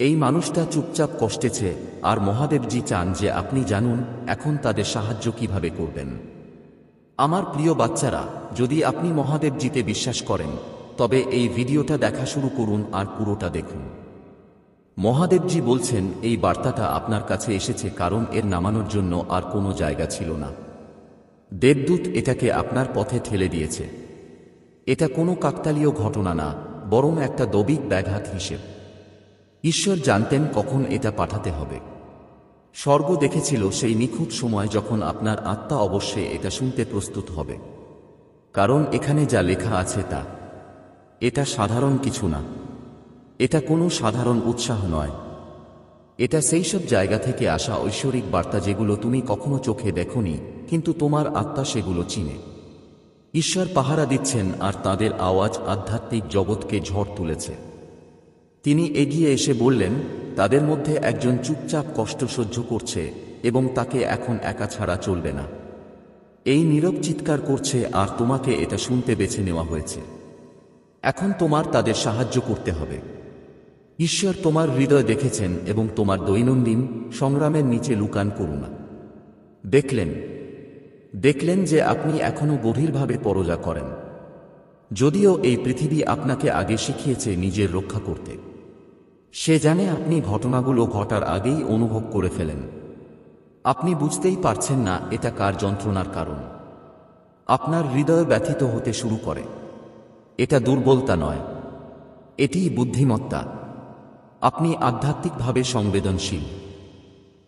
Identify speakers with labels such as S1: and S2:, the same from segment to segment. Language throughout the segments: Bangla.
S1: এই মানুষটা চুপচাপ কষ্টেছে আর মহাদেবজি চান যে আপনি জানুন, এখন তাদের সাহায্য কীভাবে করবেন। আমার প্রিয় বাচ্চারা, যদি আপনি মহাদেবজিতে বিশ্বাস করেন, তবে এই ভিডিওটা দেখা শুরু করুন আর পুরোটা দেখুন। মহাদেবজি বলছেন, এই বার্তাটা আপনার কাছে এসেছে কারণ এর নামানোর জন্য আর কোনো জায়গা ছিল না। দেবদূত এটাকে আপনার পথে ঠেলে দিয়েছে। এটা কোনো কাকতালীয় ঘটনা না, বরং একটা দবিক ব্যাঘাত হিসেব। ঈশ্বর জানতেন কখন এটা পাঠাতে হবে। স্বর্গ দেখেছিল সেই নিখুঁত সময় যখন আপনার আত্মা অবশ্যই এটা শুনতে প্রস্তুত হবে। কারণ এখানে যা লেখা আছে তা। এটা সাধারণ কিছু না। এটা কোনো সাধারণ উৎসাহ নয়। এটা সেই সব জায়গা থেকে আসা ঐশ্বরিক বার্তা যেগুলো তুমি কখনো চোখে দেখনি, কিন্তু তোমার আত্মা সেগুলো চিনে। ঈশ্বর পাহারা দিচ্ছেন আর তাদের আওয়াজ আধ্যাত্মিক জগৎকে ঝড় তুলেছে। তিনি এগিয়ে এসে বললেন, তাদের মধ্যে একজন চুপচাপ কষ্ট সহ্য করছে এবং তাকে এখন একা ছাড়া চলবে না। এই নীরব চিৎকার করছে আর তোমাকে এটা শুনতে বেছে নেওয়া হয়েছে। এখন তোমার তাদের সাহায্য করতে হবে। ঈশ্বর তোমার হৃদয় দেখেছেন এবং তোমার দৈনন্দিন সংগ্রামের নিচে লুকান করুণা। দেখলেন দেখলেন যে আপনি এখনও গভীরভাবে পরজা করেন। যদিও এই পৃথিবী আপনাকে আগে শিখিয়েছে নিজের রক্ষা করতে। সে জানে আপনি ঘটনাগুলো ঘটার আগেই অনুভব করে ফেলেন। আপনি বুঝতেই পারছেন না এটা কার যন্ত্রণার কারণ। আপনার হৃদয় ব্যথিত হতে শুরু করে। এটা দুর্বলতা নয়। এটিই বুদ্ধিমত্তা। আপনি আধ্যাত্মিকভাবে সংবেদনশীল।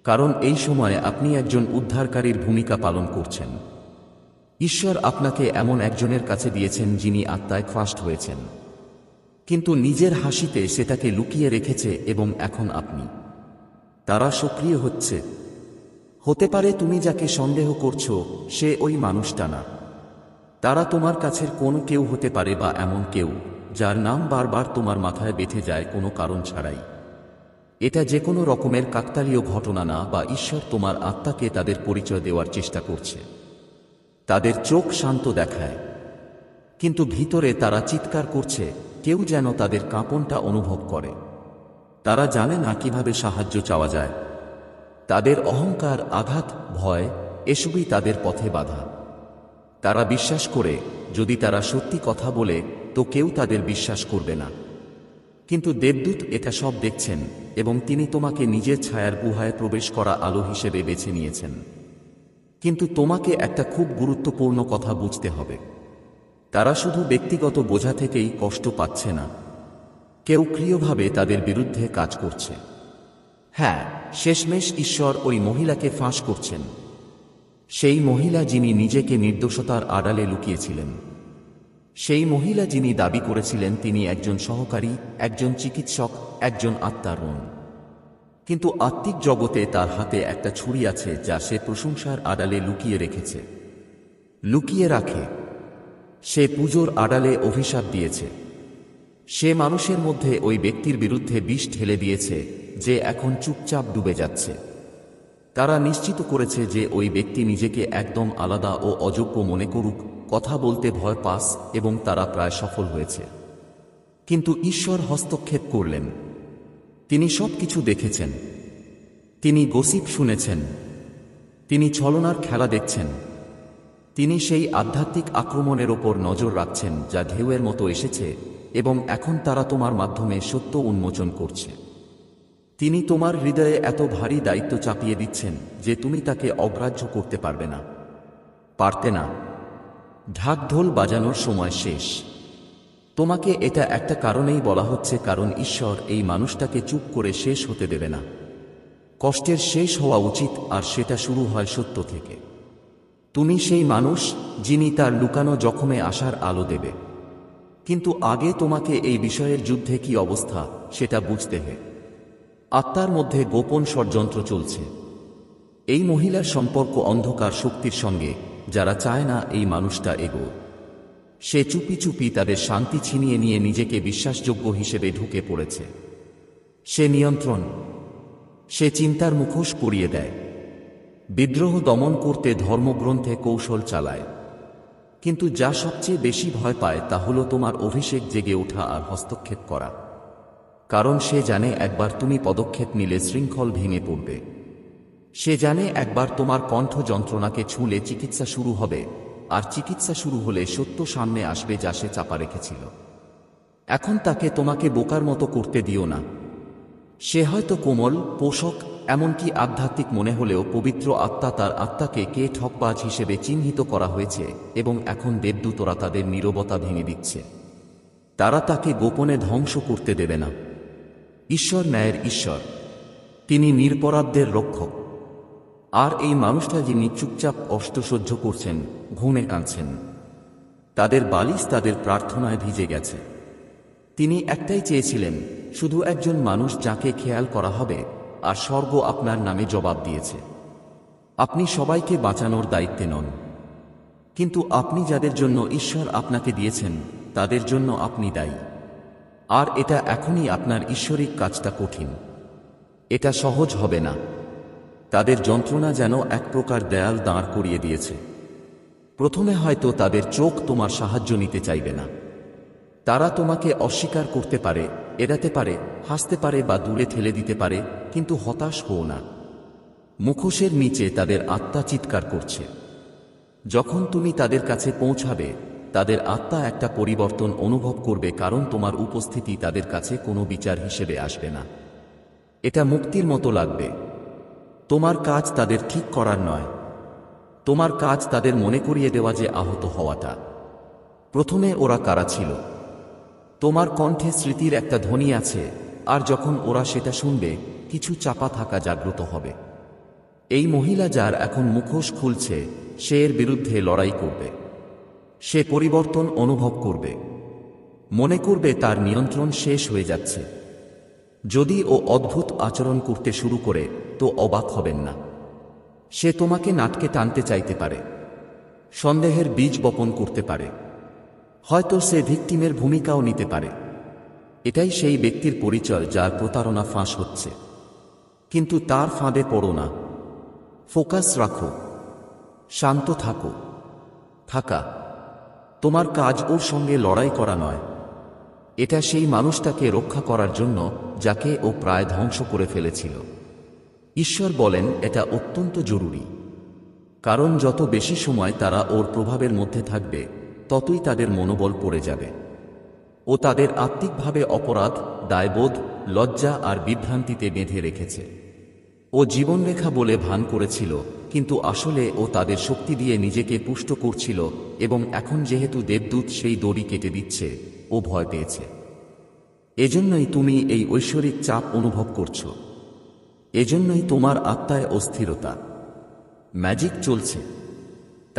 S1: কারণ এই সময়ে আপনি একজন উদ্ধারকারীর ভূমিকা পালন করছেন। ঈশ্বর আপনাকে এমন একজনের কাছে দিয়েছেন যিনি আত্মায় ফাস্ট হয়েছেন। কিন্তু নিজের হাসিতে সেটাকে লুকিয়ে রেখেছে এবং এখন আপনি। তারা সক্রিয় হচ্ছে। হতে পারে তুমি যাকে সন্দেহ করছ, সে ওই মানুষটা না। তারা তোমার কাছের কোন কেউ হতে পারে বা এমন কেউ, যার নাম বারবার তোমার মাথায় বেঁধে যায় কোনো কারণ ছাড়াই। এটা যে কোনো রকমের কাকতালীয় ঘটনা না বা ঈশ্বর তোমার আত্মাকে তাদের পরিচয় দেওয়ার চেষ্টা করছে। তাদের চোখ শান্ত দেখায়। কিন্তু ভিতরে তারা চিৎকার করছে কেউ যেন তাদের কাঁপনটা অনুভব করে। তারা জানে না কীভাবে সাহায্য চাওয়া যায়। তাদের অহংকার, আঘাত, ভয় এসবই তাদের পথে বাধা। তারা বিশ্বাস করে, যদি তারা সত্যি কথা বলে, তো কেউ তাদের বিশ্বাস করবে না। কিন্তু দেবদূত এটা সব দেখছেন এবং তিনি তোমাকে নিজের ছায়ার গুহায় প্রবেশ করা আলো হিসেবে বেছে নিয়েছেন। কিন্তু তোমাকে একটা খুব গুরুত্বপূর্ণ কথা বুঝতে হবে। তারা শুধু ব্যক্তিগত বোঝা থেকেই কষ্ট পাচ্ছে না। কেউ ক্রিয়ভাবে তাদের বিরুদ্ধে কাজ করছে। হ্যাঁ শেষমেশ ঈশ্বর ওই মহিলাকে ফাঁস করছেন। সেই মহিলা যিনি নিজেকে নির্দোষতার আড়ালে লুকিয়েছিলেন। সেই মহিলা যিনি দাবি করেছিলেন তিনি একজন সহকারী, একজন চিকিৎসক, একজন আত্মারণ কিন্তু আত্মিক জগতে তার হাতে একটা ছুরি আছে যা সে প্রশংসার আড়ালে লুকিয়ে রেখেছে। লুকিয়ে রাখে। সে পুজোর আড়ালে অভিশাপ দিয়েছে। সে মানুষের মধ্যে ওই ব্যক্তির বিরুদ্ধে বিষ ঢেলে দিয়েছে, যে এখন চুপচাপ ডুবে যাচ্ছে। তারা নিশ্চিত করেছে যে ওই ব্যক্তি নিজেকে একদম আলাদা ও অযোগ্য মনে করুক, কথা বলতে ভয় পাস এবং তারা প্রায় সফল হয়েছে। কিন্তু ঈশ্বর হস্তক্ষেপ করলেন। তিনি সব কিছু দেখেছেন। তিনি গসিপ শুনেছেন। তিনি ছলনার খেলা দেখছেন। তিনি সেই আধ্যাত্মিক আক্রমণের ওপর নজর রাখছেন যা ঢেউয়ের মতো এসেছে এবং এখন তারা তোমার মাধ্যমে সত্য উন্মোচন করছে। তিনি তোমার হৃদয়ে এত ভারী দায়িত্ব চাপিয়ে দিচ্ছেন যে তুমি তাকে অগ্রাহ্য করতে পারবে না। পারতে না। ঢাকঢোল বাজানোর সময় শেষ। তোমাকে এটা একটা কারণেই বলা হচ্ছে কারণ ঈশ্বর এই মানুষটাকে চুপ করে শেষ হতে দেবে না। কষ্টের শেষ হওয়া উচিত আর সেটা শুরু হয় সত্য থেকে। তুমি সেই মানুষ যিনি তার লুকানো জখমে আসার আলো দেবে। কিন্তু আগে তোমাকে এই বিষয়ের যুদ্ধে কি অবস্থা সেটা বুঝতে হবে আত্মার মধ্যে গোপন ষড়যন্ত্র চলছে। এই মহিলার সম্পর্ক অন্ধকার শক্তির সঙ্গে, যারা চায় না এই মানুষটা এগো সে চুপি চুপি তাদের শান্তি ছিনিয়ে নিয়ে নিজেকে বিশ্বাসযোগ্য হিসেবে ঢুকে পড়েছে। সে নিয়ন্ত্রণ। সে চিন্তার মুখোশ পরিয়ে দেয়। বিদ্রোহ দমন করতে ধর্মগ্রন্থে কৌশল চালায়। কিন্তু যা সবচেয়ে বেশি ভয় পায় তা হল তোমার অভিষেক জেগে ওঠা আর হস্তক্ষেপ করা। কারণ সে জানে একবার তুমি পদক্ষেপ নিলে শৃঙ্খল ভেঙে পড়বে। সে জানে একবার তোমার কণ্ঠ যন্ত্রণাকে ছুঁলে চিকিৎসা শুরু হবে, আর চিকিৎসা শুরু হলে সত্য সামনে আসবে যা সে চাপা রেখেছিল। এখন তাকে তোমাকে বোকার মতো করতে দিও না। সে হয়তো কোমল, পোষক এমনকি আধ্যাত্মিক মনে হলেও পবিত্র আত্মা তার আত্মাকে কে ঠকবাজ হিসেবে চিহ্নিত করা হয়েছে এবং এখন দেবদূতরা তাদের নীরবতা ভেঙে দিচ্ছে। তারা তাকে গোপনে ধ্বংস করতে দেবে না। ঈশ্বর ন্যায়ের ঈশ্বর। তিনি নিরপরাধদের রক্ষক। আর এই মানুষটা যিনি চুপচাপ কষ্ট সহ্য করছেন, ঘুমে কাঁদছেন। তাদের বালিশ তাদের প্রার্থনায় ভিজে গেছে। তিনি একটাই চেয়েছিলেন, শুধু একজন মানুষ যাকে খেয়াল করা হবে আর স্বর্গ আপনার নামে জবাব দিয়েছে। আপনি সবাইকে বাঁচানোর দায়িত্বে নন। কিন্তু আপনি যাদের জন্য ঈশ্বর আপনাকে দিয়েছেন, তাদের জন্য আপনি দায়ী। আর এটা এখনই আপনার ঈশ্বরিক কাজটা কঠিন। এটা সহজ হবে না। তাদের যন্ত্রণা যেন এক প্রকার দেয়াল দাঁড় করিয়ে দিয়েছে। প্রথমে হয়তো তাদের চোখ তোমার সাহায্য নিতে চাইবে না। তারা তোমাকে অস্বীকার করতে পারে এড়াতে পারে, হাসতে পারে বা দূরে ঠেলে দিতে পারে, কিন্তু হতাশ হও না। মুখোশের নিচে তাদের আত্মা চিৎকার করছে। যখন তুমি তাদের কাছে পৌঁছাবে, তাদের আত্মা একটা পরিবর্তন অনুভব করবে কারণ তোমার উপস্থিতি তাদের কাছে কোনো বিচার হিসেবে আসবে না। এটা মুক্তির মতো লাগবে। তোমার কাজ তাদের ঠিক করার নয়। তোমার কাজ তাদের মনে করিয়ে দেওয়া যে আহত হওয়াটা। প্রথমে ওরা কারা ছিল? তোমার কণ্ঠে স্মৃতির একটা ধ্বনি আছে, আর যখন ওরা সেটা শুনবে, কিছু চাপা থাকা জাগ্রত হবে। এই মহিলা যার এখন মুখোশ খুলছে, সে এর বিরুদ্ধে লড়াই করবে। সে পরিবর্তন অনুভব করবে। মনে করবে তার নিয়ন্ত্রণ শেষ হয়ে যাচ্ছে। যদি ও অদ্ভুত আচরণ করতে শুরু করে, তো অবাক হবেন না। সে তোমাকে নাটকে টানতে চাইতে পারে। সন্দেহের বীজ বপন করতে পারে। হয়তো সে ভিকটিমের ভূমিকাও নিতে পারে। এটাই সেই ব্যক্তির পরিচয় যার প্রতারণা ফাঁস হচ্ছে। কিন্তু তার ফাঁদে পড়ো না। ফোকাস রাখো। শান্ত থাকো। থাকা। তোমার কাজ ওর সঙ্গে লড়াই করা নয়। এটা সেই মানুষটাকে রক্ষা করার জন্য যাকে ও প্রায় ধ্বংস করে ফেলেছিল। ঈশ্বর বলেন, এটা অত্যন্ত জরুরি। কারণ যত বেশি সময় তারা ওর প্রভাবের মধ্যে থাকবে ততই তাদের মনোবল পড়ে যাবে। ও তাদের আত্মিকভাবে অপরাধ, দায়বোধ, লজ্জা আর বিভ্রান্তিতে বেঁধে রেখেছে। ও জীবনরেখা বলে ভান করেছিল, কিন্তু আসলে ও তাদের শক্তি দিয়ে নিজেকে পুষ্ট করছিল এবং এখন যেহেতু দেবদূত সেই দড়ি কেটে দিচ্ছে, ও ভয় পেয়েছে। এজন্যই তুমি এই ঐশ্বরিক চাপ অনুভব করছ। এজন্যই তোমার আত্মায় অস্থিরতা। ম্যাজিক চলছে।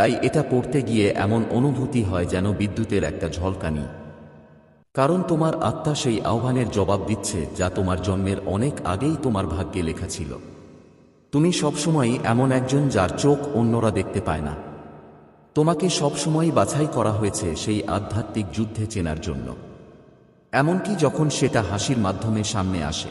S1: তাই এটা পড়তে গিয়ে এমন অনুভূতি হয় যেন বিদ্যুতের একটা ঝলকানি। কারণ তোমার আত্মা সেই আহ্বানের জবাব দিচ্ছে যা তোমার জন্মের অনেক আগেই তোমার ভাগ্যে লেখা ছিল। তুমি সবসময়ই এমন একজন যার চোখ অন্যরা দেখতে পায় না। তোমাকে সবসময়ই বাছাই করা হয়েছে সেই আধ্যাত্মিক যুদ্ধে চেনার জন্য। এমনকি যখন সেটা হাসির মাধ্যমে সামনে আসে।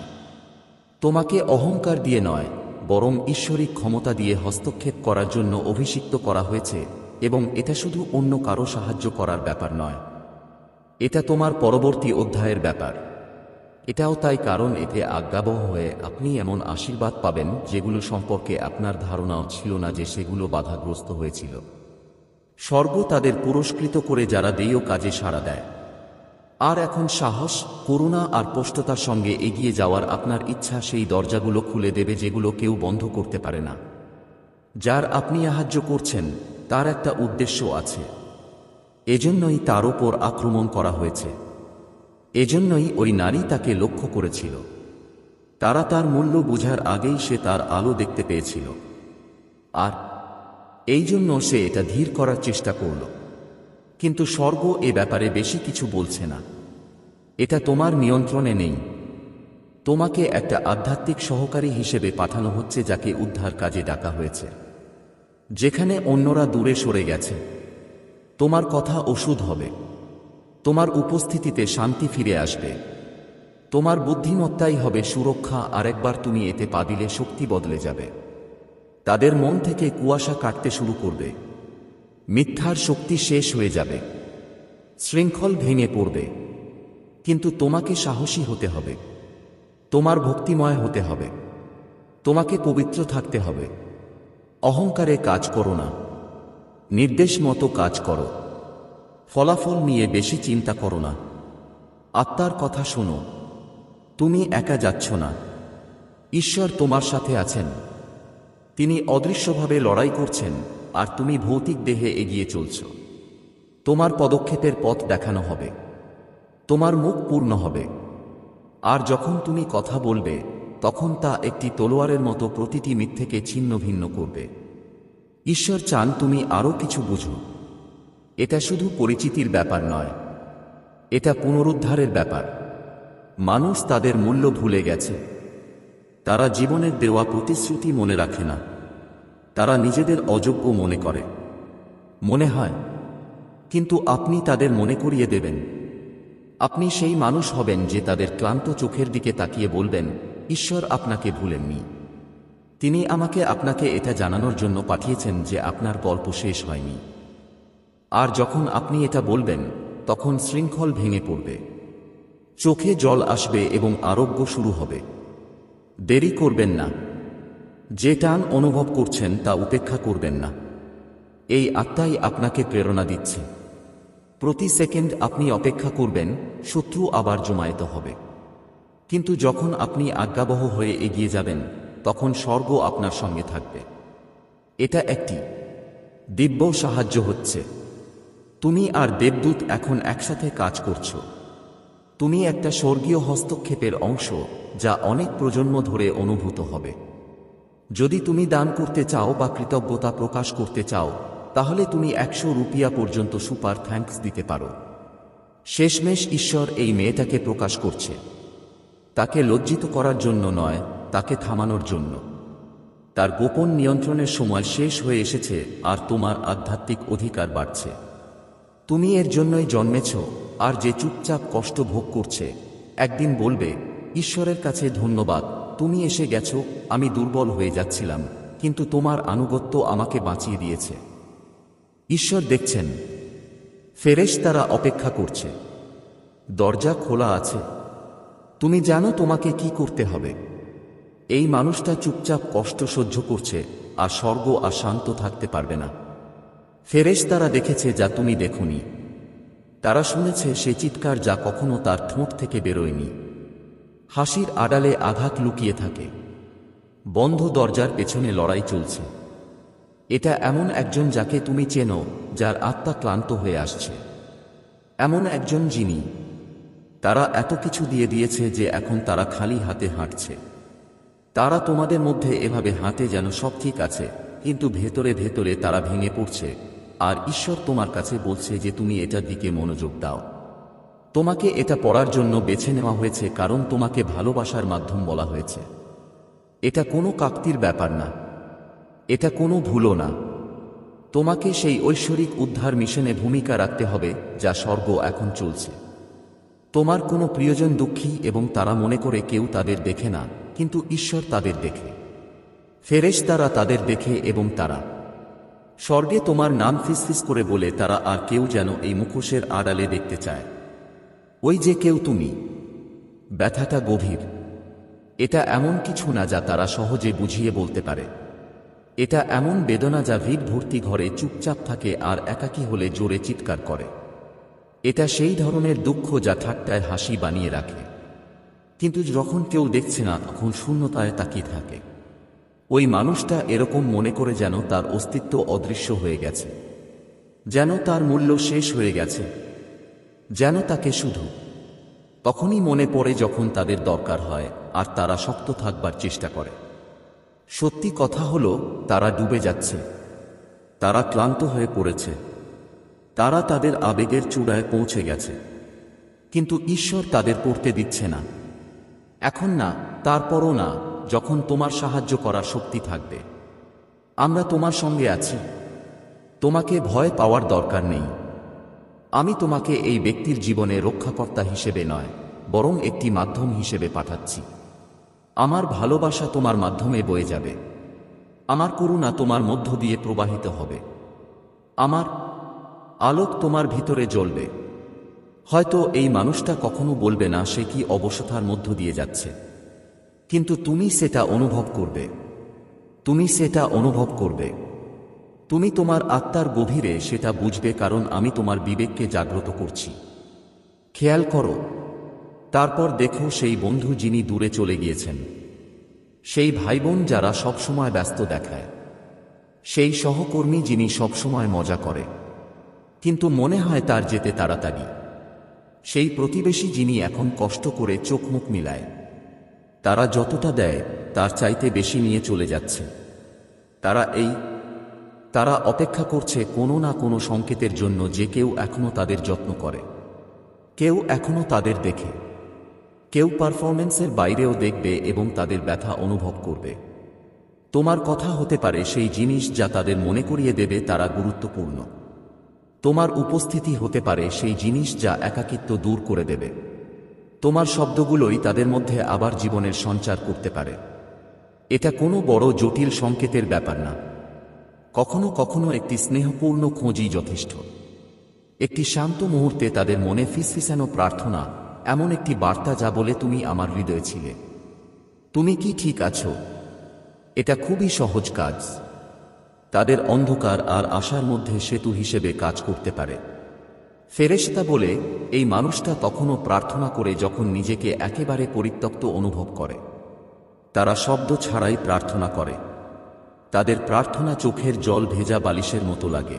S1: তোমাকে অহংকার দিয়ে নয় বরং ঈশ্বরিক ক্ষমতা দিয়ে হস্তক্ষেপ করার জন্য অভিষিক্ত করা হয়েছে এবং এটা শুধু অন্য কারও সাহায্য করার ব্যাপার নয়। এটা তোমার পরবর্তী অধ্যায়ের ব্যাপার। এটাও তাই কারণ এতে আজ্ঞাবহ হয়ে আপনি এমন আশীর্বাদ পাবেন যেগুলো সম্পর্কে আপনার ধারণাও ছিল না যে সেগুলো বাধাগ্রস্ত হয়েছিল। স্বর্গ তাদের পুরস্কৃত করে যারা দেয় কাজে সাড়া দেয়। আর এখন সাহস, করুণা আর পোষ্টতার সঙ্গে এগিয়ে যাওয়ার আপনার ইচ্ছা সেই দরজাগুলো খুলে দেবে যেগুলো কেউ বন্ধ করতে পারে না। যার আপনি সাহায্য করছেন, তার একটা উদ্দেশ্য আছে। এজন্যই তার ওপর আক্রমণ করা হয়েছে। এজন্যই ওই নারী তাকে লক্ষ্য করেছিল। তারা তার মূল্য বোঝার আগেই সে তার আলো দেখতে পেয়েছিল। আর এই জন্য সে এটা ধীর করার চেষ্টা করল। কিন্তু স্বর্গ এ ব্যাপারে বেশি কিছু বলছে না। এটা তোমার নিয়ন্ত্রণে নেই। তোমাকে একটা আধ্যাত্মিক সহকারী হিসেবে পাঠানো হচ্ছে যাকে উদ্ধার কাজে ডাকা হয়েছে। যেখানে অন্যরা দূরে সরে গেছে। তোমার কথা ওষুধ হবে। তোমার উপস্থিতিতে শান্তি ফিরে আসবে। তোমার বুদ্ধিমত্তাই হবে সুরক্ষা, আরেকবার তুমি এতে পা দিলে শক্তি বদলে যাবে। তাদের মন থেকে কুয়াশা কাটতে শুরু করবে। মিথ্যার শক্তি শেষ হয়ে যাবে। শৃঙ্খল ভেঙে পড়বে। কিন্তু তোমাকে সাহসী হতে হবে। তোমার ভক্তিময় হতে হবে। তোমাকে পবিত্র থাকতে হবে। অহংকারে কাজ করো না। নির্দেশ মতো কাজ করো। ফলাফল নিয়ে বেশি চিন্তা করো না। আত্মার কথা শোনো। তুমি একা যাচ্ছ না। ঈশ্বর তোমার সাথে আছেন। তিনি অদৃশ্যভাবে লড়াই করছেন। আর তুমি ভৌতিক দেহে এগিয়ে চলছ। তোমার পদক্ষেপের পথ দেখানো হবে। তোমার মুখ পূর্ণ হবে। আর যখন তুমি কথা বলবে, তখন তা একটি তলোয়ারের মতো প্রতিটি মিথ্যেকে ছিন্ন ভিন্ন করবে। ঈশ্বর চান তুমি আরও কিছু বুঝো। এটা শুধু পরিচিতির ব্যাপার নয়। এটা পুনরুদ্ধারের ব্যাপার। মানুষ তাদের মূল্য ভুলে গেছে। তারা জীবনের দেওয়া প্রতিশ্রুতি মনে রাখে না। তারা নিজেদের অযোগ্য মনে করে। মনে হয়, কিন্তু আপনি তাদের মনে করিয়ে দেবেন। আপনি সেই মানুষ হবেন যে তাদের ক্লান্ত চোখের দিকে তাকিয়ে বলবেন, ঈশ্বর আপনাকে ভুলেননি। তিনি আমাকে আপনাকে এটা জানানোর জন্য পাঠিয়েছেন যে আপনার গল্প শেষ হয়নি। আর যখন আপনি এটা বলবেন, তখন শৃঙ্খল ভেঙে পড়বে। চোখে জল আসবে এবং আরোগ্য শুরু হবে। দেরি করবেন না। যে টান অনুভব করছেন তা উপেক্ষা করবেন না। এই আত্মাই আপনাকে প্রেরণা দিচ্ছে। প্রতি সেকেন্ড আপনি অপেক্ষা করবেন, শত্রু আবার জমায়েত হবে। কিন্তু যখন আপনি আজ্ঞাবহ হয়ে এগিয়ে যাবেন, তখন স্বর্গ আপনার সঙ্গে থাকবে। এটা একটি। দিব্য সাহায্য হচ্ছে। তুমি আর দেবদূত এখন একসাথে কাজ করছ। তুমি একটা স্বর্গীয় হস্তক্ষেপের অংশ যা অনেক প্রজন্ম ধরে অনুভূত হবে। যদি তুমি দান করতে চাও বা কৃতজ্ঞতা প্রকাশ করতে চাও, তাহলে তুমি একশো রুপিয়া পর্যন্ত সুপার থ্যাঙ্কস দিতে পারো। শেষমেশ ঈশ্বর এই মেয়েটাকে প্রকাশ করছে। তাকে লজ্জিত করার জন্য নয়, তাকে থামানোর জন্য। তার গোপন নিয়ন্ত্রণের সময় শেষ হয়ে এসেছে আর তোমার আধ্যাত্মিক অধিকার বাড়ছে। তুমি এর জন্যই জন্মেছ আর যে চুপচাপ কষ্ট ভোগ করছে, একদিন বলবে, ঈশ্বরের কাছে ধন্যবাদ তুমি এসে গেছো, আমি দুর্বল হয়ে যাচ্ছিলাম, কিন্তু তোমার আনুগত্য আমাকে বাঁচিয়ে দিয়েছে। ঈশ্বর দেখছেন। ফেরেশ তারা অপেক্ষা করছে। দরজা খোলা আছে। তুমি জানো তোমাকে কি করতে হবে। এই মানুষটা চুপচাপ কষ্ট সহ্য করছে, আর স্বর্গ আর শান্ত থাকতে পারবে না। ফেরেশ তারা দেখেছে যা তুমি দেখুনি। তারা শুনেছে সে চিৎকার যা কখনো তার ঠোঁট থেকে বেরোয়নি। হাসির আড়ালে আঘাত লুকিয়ে থাকে। বন্ধ দরজার পেছনে লড়াই চলছে। এটা এমন একজন যাকে তুমি চেনো, যার আত্মা ক্লান্ত হয়ে আসছে। এমন একজন যিনি, তারা এত কিছু দিয়ে দিয়েছে যে এখন তারা খালি হাতে হাঁটছে। তারা তোমাদের মধ্যে এভাবে হাঁটে যেন সব ঠিক আছে, কিন্তু ভেতরে ভেতরে তারা ভেঙে পড়ছে। আর ঈশ্বর তোমার কাছে বলছে যে তুমি এটার দিকে মনোযোগ দাও। তোমাকে এটা পড়ার জন্য বেছে নেওয়া হয়েছে কারণ তোমাকে ভালোবাসার মাধ্যম বলা হয়েছে। এটা কোনো কাকতির ব্যাপার না। এটা কোনো ভুলও না। তোমাকে সেই ঐশ্বরিক উদ্ধার মিশনে ভূমিকা রাখতে হবে যা স্বর্গ এখন চলছে। তোমার কোনো প্রিয়জন দুঃখী এবং তারা মনে করে কেউ তাদের দেখে না, কিন্তু ঈশ্বর তাদের দেখে। ফেরেশ তারা তাদের দেখে এবং তারা। স্বর্গে তোমার নাম ফিসফিস করে বলে তারা আর কেউ যেন এই মুখোশের আড়ালে দেখতে চায়। ওই যে কেউ তুমি। ব্যথাটা গভীর। এটা এমন কিছু না যা তারা সহজে বুঝিয়ে বলতে পারে। এটা এমন বেদনা যা ভিড় ভর্তি ঘরে চুপচাপ থাকে আর একাকী হলে জোরে চিৎকার করে। এটা সেই ধরনের দুঃখ যা ঠাট্টায় হাসি বানিয়ে রাখে। কিন্তু যখন কেউ দেখছে না, তখন শূন্যতায় তাকিয়ে থাকে। ওই মানুষটা এরকম মনে করে যেন তার অস্তিত্ব অদৃশ্য হয়ে গেছে। যেন তার মূল্য শেষ হয়ে গেছে। যেন তাকে শুধু তখনই মনে পড়ে যখন তাদের দরকার হয় আর তারা শক্ত থাকবার চেষ্টা করে। সত্যি কথা হলো, তারা ডুবে যাচ্ছে। তারা ক্লান্ত হয়ে পড়েছে। তারা তাদের আবেগের চূড়ায় পৌঁছে গেছে। কিন্তু ঈশ্বর তাদের পড়তে দিচ্ছে না। এখন না, তারপরও না, যখন তোমার সাহায্য করার শক্তি থাকবে। আমরা তোমার সঙ্গে আছি। তোমাকে ভয় পাওয়ার দরকার নেই। আমি তোমাকে এই ব্যক্তির জীবনে রক্ষাকর্তা হিসেবে নয়, বরং একটি মাধ্যম হিসেবে পাঠাচ্ছি। আমার ভালোবাসা তোমার মাধ্যমে বয়ে যাবে। আমার করুণা তোমার মধ্য দিয়ে প্রবাহিত হবে। আমার আলোক তোমার ভিতরে জ্বলবে। হয়তো এই মানুষটা কখনো বলবে না সে কি অবসথার মধ্য দিয়ে যাচ্ছে। কিন্তু তুমি সেটা অনুভব করবে। তুমি সেটা অনুভব করবে। তুমি তোমার আত্মার গভীরে সেটা বুঝবে কারণ আমি তোমার বিবেককে জাগ্রত করছি। খেয়াল করো, তারপর দেখো সেই বন্ধু যিনি দূরে চলে গিয়েছেন। সেই ভাই বোন যারা সবসময় ব্যস্ত দেখায়। সেই সহকর্মী যিনি সবসময় মজা করে। কিন্তু মনে হয় তার যেতে তাড়াতাড়ি। সেই প্রতিবেশী যিনি এখন কষ্ট করে চোখ মুখ মিলায়। তারা যতটা দেয়, তার চাইতে বেশি নিয়ে চলে যাচ্ছে। তারা এই তারা অপেক্ষা করছে কোনো না কোনো সংকেতের জন্য যে কেউ এখনও তাদের যত্ন করে। কেউ এখনও তাদের দেখে। কেউ পারফরমেন্সের বাইরেও দেখবে এবং তাদের ব্যথা অনুভব করবে। তোমার কথা হতে পারে সেই জিনিস যা তাদের মনে করিয়ে দেবে তারা গুরুত্বপূর্ণ। তোমার উপস্থিতি হতে পারে সেই জিনিস যা একাকিত্ব দূর করে দেবে। তোমার শব্দগুলোই তাদের মধ্যে আবার জীবনের সঞ্চার করতে পারে। এটা কোনো বড় জটিল সংকেতের ব্যাপার না। কখনো কখনো একটি স্নেহপূর্ণ খোঁজই যথেষ্ট। একটি শান্ত মুহূর্তে তাদের মনে ফিসফিসানো প্রার্থনা, এমন একটি বার্তা যা বলে তুমি আমার হৃদয়ে ছিলে। তুমি কি ঠিক আছো? এটা খুবই সহজ কাজ। তাদের অন্ধকার আর আশার মধ্যে সেতু হিসেবে কাজ করতে পারে। ফেরেশতা বলে, এই মানুষটা তখনও প্রার্থনা করে যখন নিজেকে একেবারে পরিত্যক্ত অনুভব করে। তারা শব্দ ছাড়াই প্রার্থনা করে। তাদের প্রার্থনা চোখের জল ভেজা বালিশের মতো লাগে।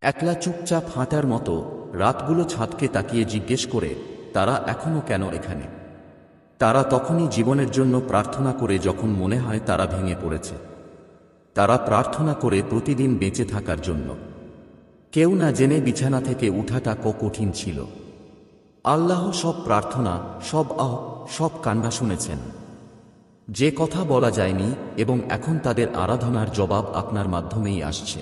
S1: একলা চুপচাপ হাঁটার মতো রাতগুলো ছাদকে তাকিয়ে জিজ্ঞেস করে, তারা এখনও কেন এখানে? তারা তখনই জীবনের জন্য প্রার্থনা করে যখন মনে হয় তারা ভেঙে পড়েছে। তারা প্রার্থনা করে প্রতিদিন বেঁচে থাকার জন্য। কেউ না জেনে বিছানা থেকে উঠাটা কঠিন ছিল। আল্লাহ সব প্রার্থনা, সব আহ, সব কান্না শুনেছেন। যে কথা বলা যায়নি এবং এখন তাদের আরাধনার জবাব আপনার মাধ্যমেই আসছে।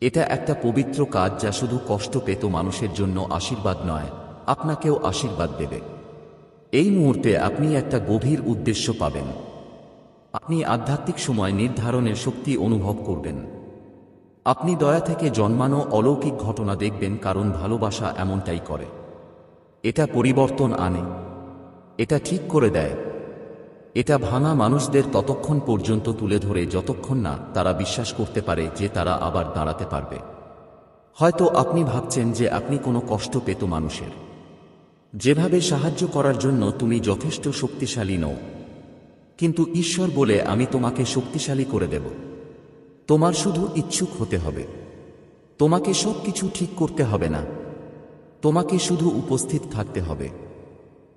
S1: এটা একটা পবিত্র কাজ যা শুধু কষ্ট পেত মানুষের জন্য আশীর্বাদ নয়, আপনাকেও আশীর্বাদ দেবে। এই মুহূর্তে আপনি একটা গভীর উদ্দেশ্য পাবেন। আপনি আধ্যাত্মিক সময় নির্ধারণের শক্তি অনুভব করবেন। আপনি দয়া থেকে জন্মানো অলৌকিক ঘটনা দেখবেন কারণ ভালোবাসা এমনটাই করে। এটা পরিবর্তন আনে। এটা ঠিক করে দেয়। এটা ভাঙা মানুষদের ততক্ষণ পর্যন্ত তুলে ধরে যতক্ষণ না তারা বিশ্বাস করতে পারে যে তারা আবার দাঁড়াতে পারবে। হয়তো আপনি ভাবছেন যে আপনি কোনো কষ্ট পেত মানুষের। যেভাবে সাহায্য করার জন্য তুমি যথেষ্ট শক্তিশালী নও। কিন্তু ঈশ্বর বলে, আমি তোমাকে শক্তিশালী করে দেব। তোমার শুধু ইচ্ছুক হতে হবে। তোমাকে সব কিছু ঠিক করতে হবে না। তোমাকে শুধু উপস্থিত থাকতে হবে।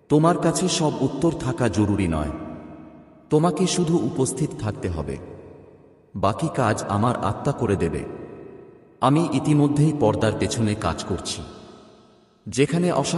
S1: তোমার কাছে সব উত্তর থাকা জরুরি নয়। তোমাকে শুধু উপস্থিত থাকতে হবে। বাকি কাজ আমার আত্মা করে দেবে। আমি ইতিমধ্যেই পর্দার পেছনে কাজ করছি। যেখানে অসা